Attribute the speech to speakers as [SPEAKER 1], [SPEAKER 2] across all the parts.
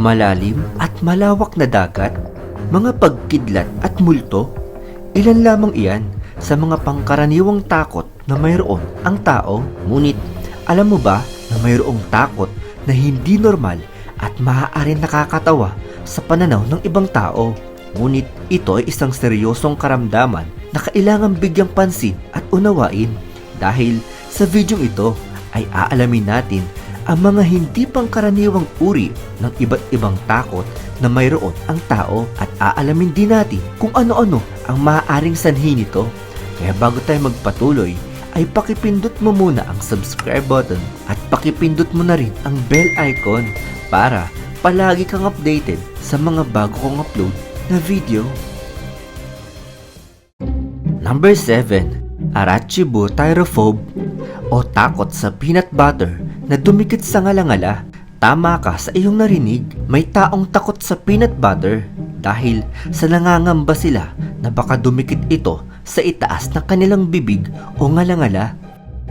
[SPEAKER 1] malalim at malawak na dagat, mga pagkidlat at multo, ilan lamang iyan sa mga pangkaraniwang takot na mayroon ang tao. Ngunit, alam mo ba na mayroong takot na hindi normal at maaaring nakakatawa sa pananaw ng ibang tao? Ngunit ito ay isang seryosong karamdaman na kailangang bigyang pansin at unawain dahil sa video ito ay aalamin natin ang mga hindi pangkaraniwang uri ng iba't ibang takot na mayroon ang tao at aalamin din natin kung ano-ano ang maaaring sanhi nito. Kaya bago tayo magpatuloy, ay pakipindot mo muna ang subscribe button at pakipindot mo na rin ang bell icon para palagi kang updated sa mga bago kong upload na video. Number 7. Arachibutyrophobe o takot sa peanut butter na dumikit sa ngalangala. Tama ka sa iyong narinig, may taong takot sa peanut butter dahil sa nangangamba sila na baka dumikit ito sa itaas ng kanilang bibig o ngalangala.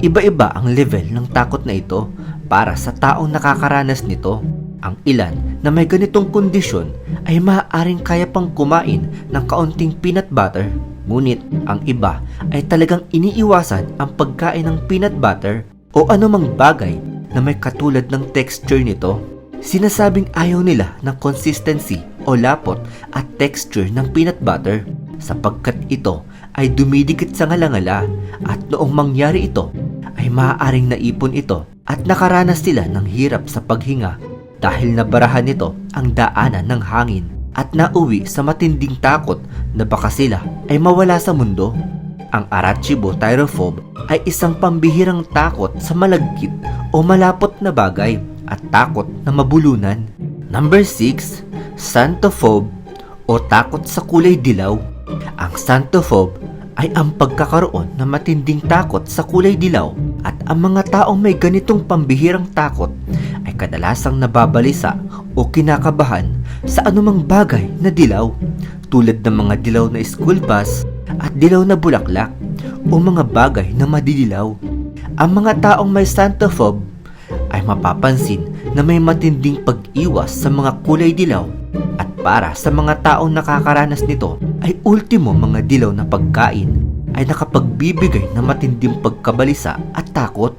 [SPEAKER 1] Iba-iba ang level ng takot na ito para sa taong nakakaranas nito. Ang ilan na may ganitong kondisyon ay maaaring kaya pang kumain ng kaunting peanut butter. Ngunit ang iba ay talagang iniiwasan ang pagkain ng peanut butter o anumang bagay na may katulad ng texture nito. Sinasabing ayaw nila ng consistency o lapot at texture ng peanut butter sapagkat ito ay dumidikit sa ngalangala at noong mangyari ito ay maaaring naipon ito at nakaranas sila ng hirap sa paghinga dahil nabarahan nito ang daanan ng hangin at nauwi sa matinding takot na baka sila ay mawala sa mundo. Ang Arachibutyrophobe ay isang pambihirang takot sa malagkit o malapot na bagay at takot na mabulunan. Number 6. Xanthophobe o takot sa kulay dilaw. Ang xanthophobe ay ang pagkakaroon ng matinding takot sa kulay dilaw at ang mga taong may ganitong pambihirang takot ay kadalasang nababalisa o kinakabahan sa anumang bagay na dilaw tulad ng mga dilaw na school bus at dilaw na bulaklak o mga bagay na madidilaw. Ang mga taong may xanthophobe ay mapapansin na may matinding pag-iwas sa mga kulay dilaw at para sa mga taong nakakaranas nito ay ultimo mga dilaw na pagkain ay nakapagbibigay ng matinding pagkabalisa at takot.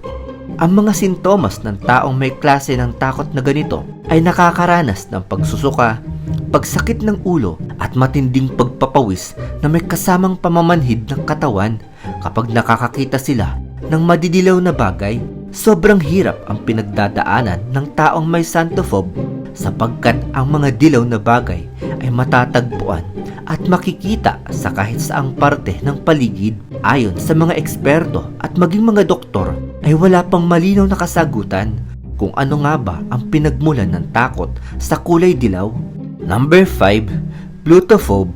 [SPEAKER 1] Ang mga sintomas ng taong may klase ng takot na ganito ay nakakaranas ng pagsusuka, pagsakit ng ulo at matinding pagpapawis na may kasamang pamamanhid ng katawan kapag nakakakita sila ng madidilaw na bagay. Sobrang hirap ang pinagdadaanan ng taong may xanthophobe sapagkat ang mga dilaw na bagay ay matatagpuan at makikita sa kahit saang parte ng paligid. Ayon sa mga eksperto at maging mga doktor ay wala pang malinaw na kasagutan kung ano nga ba ang pinagmulan ng takot sa kulay dilaw. Number 5. Plutophobe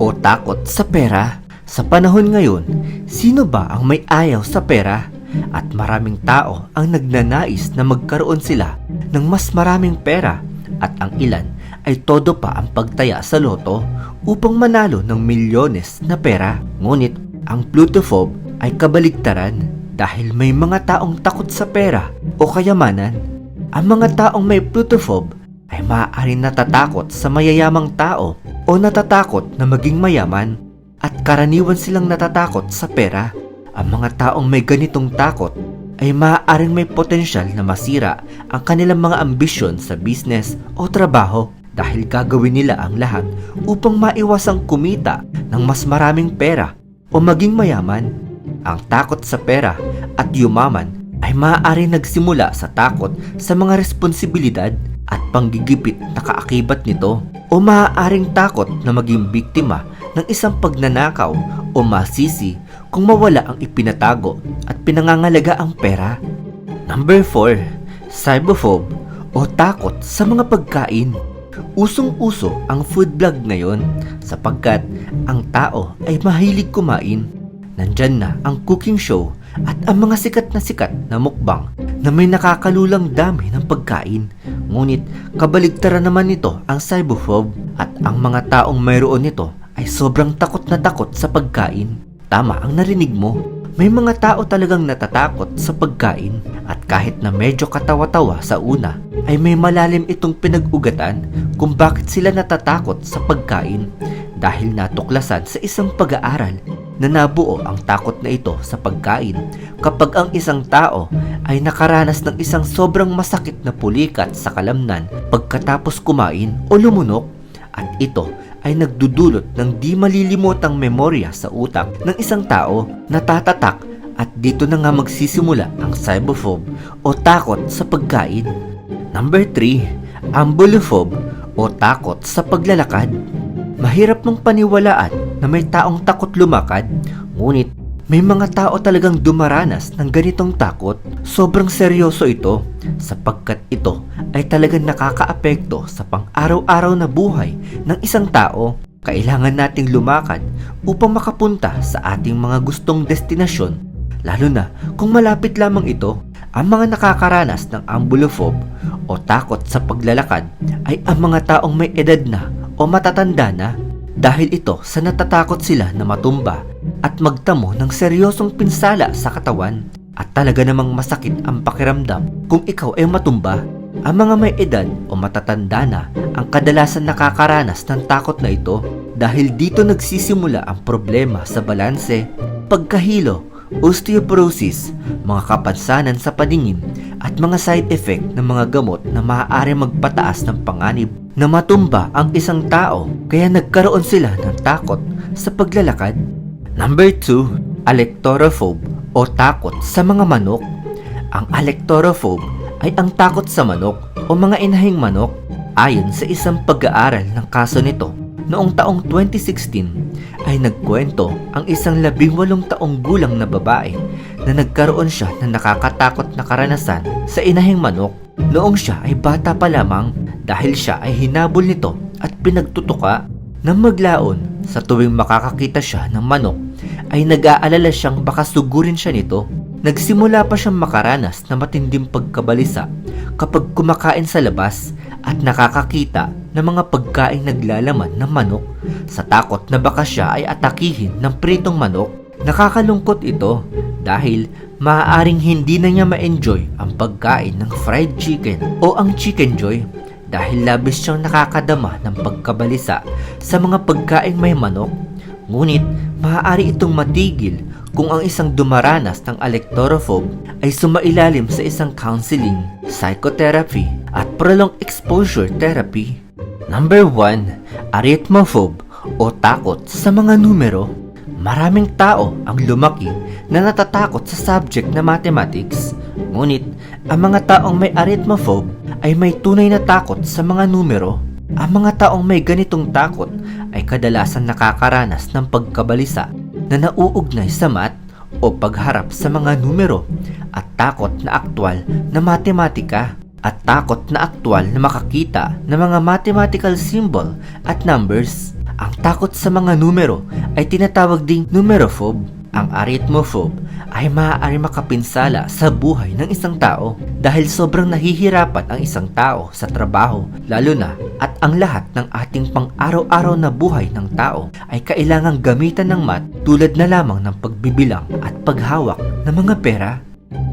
[SPEAKER 1] o takot sa pera. Sa panahon ngayon, sino ba ang may ayaw sa pera? At maraming tao ang nagnanais na magkaroon sila ng mas maraming pera at ang ilan ay todo pa ang pagtaya sa loto upang manalo ng milyones na pera. Ngunit ang plutophobe ay kabaligtaran dahil may mga taong takot sa pera o kayamanan. Ang mga taong may plutophobe ay maaaring natatakot sa mayayamang tao o natatakot na maging mayaman at karaniwan silang natatakot sa pera. Ang mga taong may ganitong takot ay maaaring may potensyal na masira ang kanilang mga ambisyon sa business o trabaho dahil gagawin nila ang lahat upang maiwasang kumita ng mas maraming pera o maging mayaman. Ang takot sa pera at yumaman ay maaaring nagsimula sa takot sa mga responsibilidad at panggigipit na kaakibat nito o maaaring takot na maging biktima ng isang pagnanakaw o masisi kung mawala ang ipinatago at pinangangalaga ang pera. Number 4. Cybophobe o takot sa mga pagkain. Usong-uso ang food vlog ngayon sapagkat ang tao ay mahilig kumain. Nandyan na ang cooking show at ang mga sikat na sikat na mukbang na may nakakalulang dami ng pagkain. Ngunit kabaligtaran naman nito ang cybophobe at ang mga taong mayroon nito ay sobrang takot na takot sa pagkain. Tama ang narinig mo, may mga tao talagang natatakot sa pagkain at kahit na medyo katawa-tawa sa una, ay may malalim itong pinag-ugatan kung bakit sila natatakot sa pagkain dahil natuklasan sa isang pag-aaral na nabuo ang takot na ito sa pagkain kapag ang isang tao ay nakaranas ng isang sobrang masakit na pulikat sa kalamnan pagkatapos kumain o lumunok at ito ay nagdudulot ng di malilimotang memorya sa utak ng isang tao na tatatak at dito na nga magsisimula ang cybophobe o takot sa pagkain. Number 3, ambulophobe o takot sa paglalakad. Mahirap mong paniwalaan na may taong takot lumakad, ngunit may mga tao talagang dumaranas ng ganitong takot. Sobrang seryoso ito sapagkat ito ay talagang nakakaapekto sa pang-araw-araw na buhay ng isang tao. Kailangan nating lumakad upang makapunta sa ating mga gustong destinasyon, lalo na kung malapit lamang ito. Ang mga nakakaranas ng ambulophobe o takot sa paglalakad ay ang mga taong may edad na o matatanda na dahil ito sa natatakot sila na matumba at magtamo ng seryosong pinsala sa katawan at talaga namang masakit ang pakiramdam kung ikaw ay matumba. Ang mga may edad o matatanda na ang kadalasan nakakaranas ng takot na ito dahil dito nagsisimula ang problema sa balanse, pagkahilo, osteoporosis, mga kapansanan sa paningin at mga side effect ng mga gamot na maaari magpataas ng panganib na matumba ang isang tao kaya nagkaroon sila ng takot sa paglalakad. Number 2, alectorophobe o takot sa mga manok. Ang alectorophobe ay ang takot sa manok o mga inahing manok ayon sa isang pag-aaral ng kaso nito. Noong taong 2016 ay nagkwento ang isang labing walong taong gulang na babae na nagkaroon siya ng nakakatakot na karanasan sa inahing manok. Noong siya ay bata pa lamang dahil siya ay hinabol nito at pinagtutuka nang maglaon sa tuwing makakakita siya ng manok ay nag-aalala siyang baka sugurin siya nito. Nagsimula pa siyang makaranas na matinding pagkabalisa kapag kumakain sa labas at nakakakita ng mga pagkain naglalaman ng manok sa takot na baka siya ay atakihin ng pritong manok. Nakakalungkot ito dahil maaaring hindi na niya ma-enjoy ang pagkain ng fried chicken o ang chicken joy dahil labis siyang nakakadama ng pagkabalisa sa mga pagkain may manok. Ngunit maaari itong matigil kung ang isang dumaranas ng alectorophobe ay sumailalim sa isang counseling, psychotherapy at prolonged exposure therapy. Number 1, arithmophobe o takot sa mga numero. Maraming tao ang lumaki na natatakot sa subject na mathematics. Ngunit, ang mga taong may arithmophobe ay may tunay na takot sa mga numero. Ang mga taong may ganitong takot ay kadalasan nakakaranas ng pagkabalisa na nauugnay sa math o pagharap sa mga numero at takot na aktwal na matematika at takot na aktwal na makakita ng mga mathematical symbol at numbers. Ang takot sa mga numero ay tinatawag ding numerophobe. Ang arithmophobe ay maaari makapinsala sa buhay ng isang tao dahil sobrang nahihirapan ang isang tao sa trabaho lalo na at ang lahat ng ating pang-araw-araw na buhay ng tao ay kailangang gamitan ng math tulad na lamang ng pagbibilang at paghawak ng mga pera.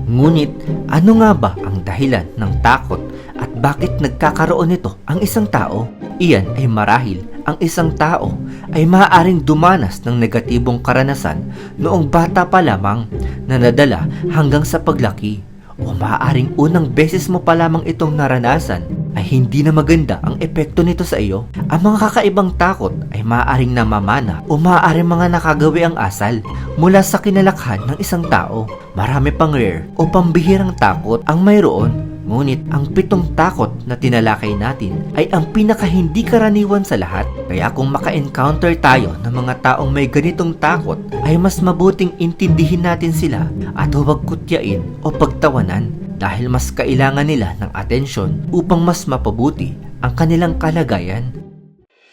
[SPEAKER 1] Ngunit ano nga ba ang dahilan ng takot at bakit nagkakaroon nito ang isang tao? Iyan ay marahil ang isang tao ay maaaring dumanas ng negatibong karanasan noong bata pa lamang na nadala hanggang sa paglaki o maaaring unang beses mo pa lamang itong naranasan ay hindi na maganda ang epekto nito sa iyo. Ang mga kakaibang takot ay maaaring namamana o maaaring mga nakagawi ang asal mula sa kinalakhan ng isang tao. Marami pang rare o pambihirang takot ang mayroon Ngunit ang pitong takot na tinalakay natin ay ang pinaka hindi karaniwan sa lahat. Kaya kung maka-encounter tayo ng mga taong may ganitong takot ay mas mabuting intindihin natin sila at huwag kutyain o pagtawanan dahil mas kailangan nila ng atensyon upang mas mapabuti ang kanilang kalagayan.